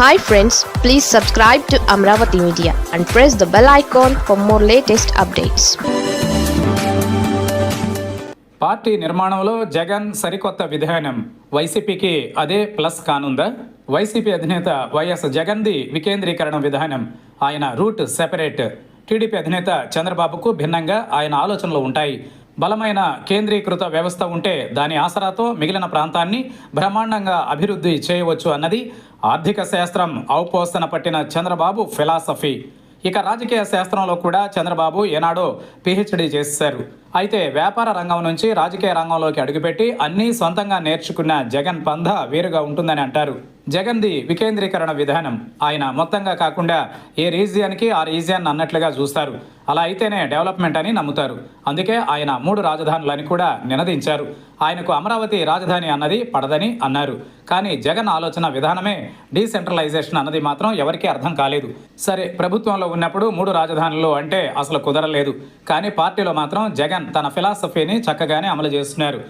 Hi friends please subscribe to Amaravati media and press the bell icon for more latest updates party నిర్మాణంలో జగన్ సరికొత్త విధానం. వైసీపీకి అదే plus కానుందా? వైసీపీ అధినేత వైఎస్ జగన్ది వికేంద్రీకరణ విధానం. ఆయన రూట్ సెపరేట్. టీడీపీ అధినేత చంద్రబాబుకు భిన్నంగా ఆయన ఆలోచనలు ఉంటాయి. బలమైన కేంద్రీకృత వ్యవస్థ ఉంటే దాని ఆసరాతో మిగిలిన ప్రాంతాన్ని బ్రహ్మాండంగా అభివృద్ధి చేయవచ్చు అన్నది ఆర్థిక శాస్త్రం ఔపోస్తన పట్టిన చంద్రబాబు ఫిలాసఫీ. ఇక రాజకీయ శాస్త్రంలో కూడా చంద్రబాబు ఏనాడో పిహెచ్డి చేశారు. అయితే వ్యాపార రంగం నుంచి రాజకీయ రంగంలోకి అడుగుపెట్టి అన్నీ సొంతంగా నేర్చుకున్న జగన్ పంధ వేరుగా ఉంటుందని అంటారు. జగన్ది వికేంద్రీకరణ విధానం. ఆయన మొత్తంగా కాకుండా ఏ రీజియన్కి ఆ రీజియన్ అన్నట్లుగా చూస్తారు. అలా అయితేనే డెవలప్మెంట్ అని నమ్ముతారు. అందుకే ఆయన మూడు రాజధానులని కూడా నినదించారు. ఆయనకు అమరావతి రాజధాని అన్నది పడదని అన్నారు. కానీ జగన్ ఆలోచన విధానమే డీసెంట్రలైజేషన్ అన్నది మాత్రం ఎవరికీ అర్థం కాలేదు. సరే ప్రభుత్వంలో ఉన్నప్పుడు మూడు రాజధానులు అంటే అసలు కుదరలేదు. కానీ పార్టీలో మాత్రం జగన్ తన ఫిలాసఫీని చక్కగానే అమలు చేస్తున్నారు.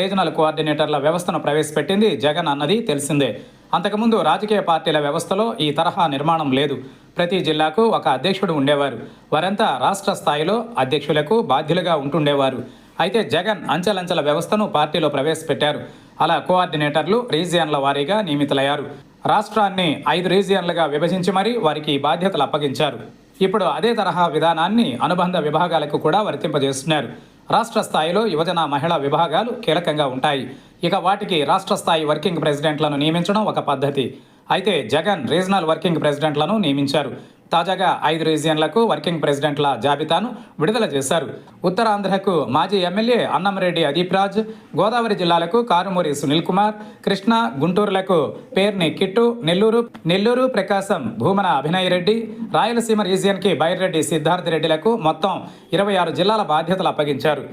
రీజనల్ కోఆర్డినేటర్ల వ్యవస్థను ప్రవేశపెట్టింది జగన్ అన్నది తెలిసిందే. అంతకుముందు రాజకీయ పార్టీల వ్యవస్థలో ఈ తరహా నిర్మాణం లేదు. ప్రతి జిల్లాకు ఒక అధ్యక్షుడు ఉండేవారు. వారంతా రాష్ట్ర స్థాయిలో అధ్యక్షులకు బాధ్యులుగా ఉంటుండేవారు. అయితే జగన్ అంచెలంచెల వ్యవస్థను పార్టీలో ప్రవేశపెట్టారు. అలా కోఆర్డినేటర్లు రీజియన్ల వారీగా నియమితులయ్యారు. రాష్ట్రాన్ని ఐదు రీజియన్లుగా విభజించి మరీ వారికి బాధ్యతలు అప్పగించారు. ఇప్పుడు అదే తరహా విధానాన్ని అనుబంధ విభాగాలకు కూడా వర్తింపజేస్తున్నారు. రాష్ట్ర స్థాయిలో యువజన మహిళా విభాగాలు కీలకంగా ఉంటాయి. ఇక వాటికి రాష్ట్ర స్థాయి వర్కింగ్ ప్రెసిడెంట్లను నియమించడం ఒక పద్ధతి. అయితే జగన్ రీజనల్ వర్కింగ్ ప్రెసిడెంట్లను నియమించారు. తాజాగా ఐదు రీజియన్లకు వర్కింగ్ ప్రెసిడెంట్ల జాబితాను విడుదల చేశారు. ఉత్తరాంధ్రకు మాజీ ఎమ్మెల్యే అన్నంరెడ్డి అదీప్ రాజ్ గోదావరి జిల్లాలకు కారుమూరి సునీల్ కుమార్ కృష్ణ గుంటూరులకు పేర్ని కిట్టు నెల్లూరు నెల్లూరు ప్రకాశం భూమన అభినయ్ రెడ్డి రాయలసీమ రీజియన్కి బైరెడ్డి సిద్ధార్థ రెడ్డిలకు మొత్తం ఇరవై ఆరు జిల్లాల బాధ్యతలు అప్పగించారు.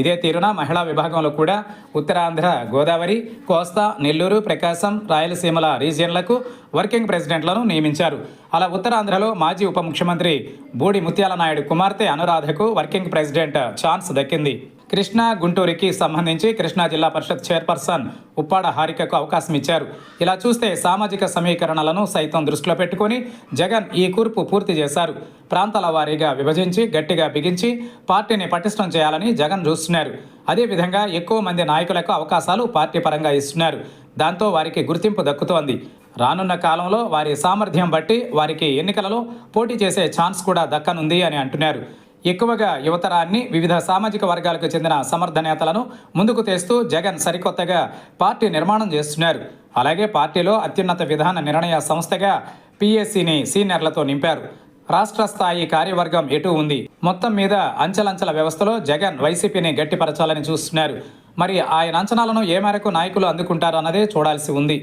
ఇదే తీరున మహిళా విభాగంలో కూడా ఉత్తరాంధ్ర గోదావరి కోస్తా నెల్లూరు ప్రకాశం రాయలసీమల రీజియన్లకు వర్కింగ్ ప్రెసిడెంట్లను నియమించారు. అలా ఉత్తరాంధ్రలో మాజీ ఉప ముఖ్యమంత్రి బూడి ముత్యాల నాయుడు కుమార్తె అనురాధకు వర్కింగ్ ప్రెసిడెంట్ ఛాన్స్ దక్కింది. కృష్ణా గుంటూరుకి సంబంధించి కృష్ణా జిల్లా పరిషత్ చైర్పర్సన్ ఉప్పాడ హారికకు అవకాశం ఇచ్చారు. ఇలా చూస్తే సామాజిక సమీకరణలను సైతం దృష్టిలో పెట్టుకొని జగన్ ఈ కూర్పు పూర్తి చేశారు. ప్రాంతాల వారీగా విభజించి గట్టిగా బిగించి పార్టీని పటిష్టం చేయాలని జగన్ చూస్తున్నారు. అదేవిధంగా ఎక్కువ మంది నాయకులకు అవకాశాలు పార్టీ పరంగా ఇస్తున్నారు. దాంతో వారికి గుర్తింపు దక్కుతోంది. రానున్న కాలంలో వారి సామర్థ్యం బట్టి వారికి ఎన్నికలలో పోటీ చేసే ఛాన్స్ కూడా దక్కనుంది అని అంటున్నారు. ఎక్కువగా యువతరాన్ని వివిధ సామాజిక వర్గాలకు చెందిన సమర్థ నేతలను ముందుకు తెస్తూ జగన్ సరికొత్తగా పార్టీ నిర్మాణం చేస్తున్నారు. అలాగే పార్టీలో అత్యున్నత విధాన నిర్ణయ సంస్థగా పిఎస్సిని సీనియర్లతో నింపారు. రాష్ట్ర స్థాయి కార్యవర్గం ఎటు ఉంది. మొత్తం మీద అంచెలంచెల వ్యవస్థలో జగన్ వైసీపీని గట్టిపరచాలని చూస్తున్నారు. మరి ఆయన అంచనాలను ఏ మేరకు నాయకులు అందుకుంటారన్నదే చూడాల్సి ఉంది.